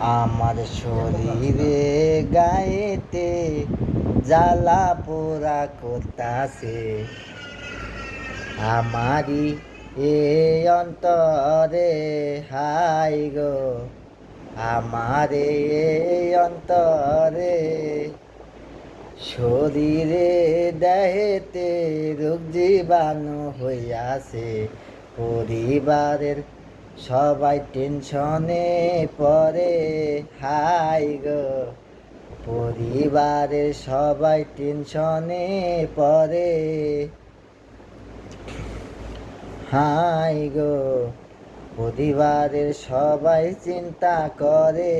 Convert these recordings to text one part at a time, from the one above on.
আমার শরীরে গায়েতে জ্বালা পোড়া করতাছে। আমারি এ অন্তরে, হাই গো, আমারে অন্তরে। শরীরে দেহেতে রোগ জীবাণু হইয়াছে, পরিবারের সবাই টেনশনে পরে হাই গো। পরিবারের সবাই টেনশনে পরে হাই গো। পরিবারের সবাই চিন্তা করে,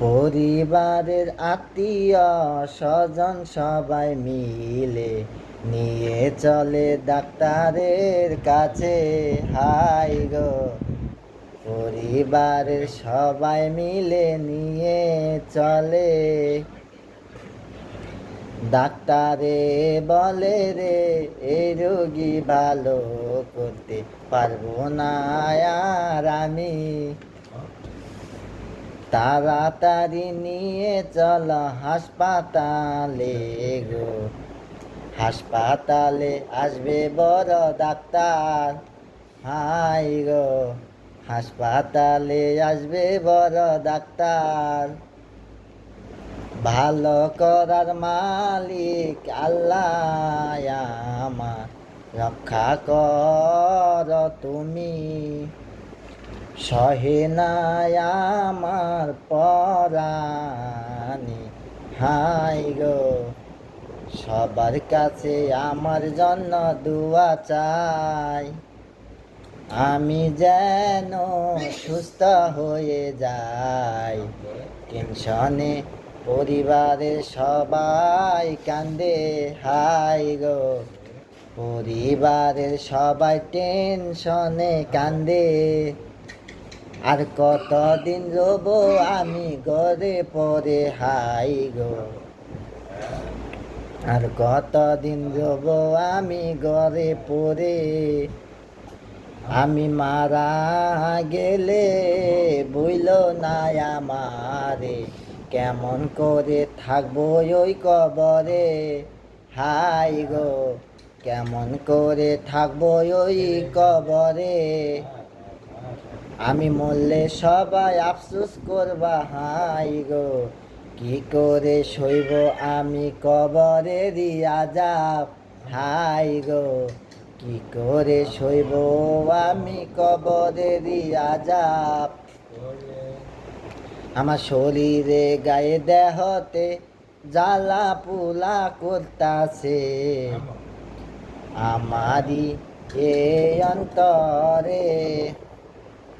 পরিবারের আত্মীয় স্বজন সবাই মিলে নিয়ে চলে ডাক্তারের কাছে। হাই গো। পরিবারের সবাই মিলে নিয়ে চলে। ডাক্তারে বলে রে এই রোগী ভালো করতে পারব না আর আমি। তাড়াতাড়ি নিয়ে চল হাসপাতালে গো। হাসপাতালে আসবে বড় ডাক্তার। হাই গো, হাসপাতালে আসবে বড় ডাক্তার। ভালো করার মালিক আল্লাহ, আমার রক্ষা কর তুমি। সহে আমার পরানি হাই গো সবার কাছে আমার জন্য দোয়া চাই। আমি যেন সুস্থ হয়ে যাই। টেনশনে পরিবারের সবাই কান্দে হাই গো। পরিবারের সবাই টেনশনে কান্দে। আর কতদিন রব আমি ঘরে পরে হাই গো। আর কতদিন রব আমি ঘরে পরে আমি মারা গেলে বইল না আমারে। কেমন করে থাকব ওই কবরে? হাই গো, কেমন করে থাকব ওই কবরে? আমি মরলে সবাই আফসোস করবা, হাই গো। কি করে সইব আমি কবরে দিয়া যাব হাই গো, কি করে সইব আমি কবরে দিয়া যাব আমার শরীরে গায়ে দেহতে জ্বালা পোলা করতাছে। আমারি এ অন্তরে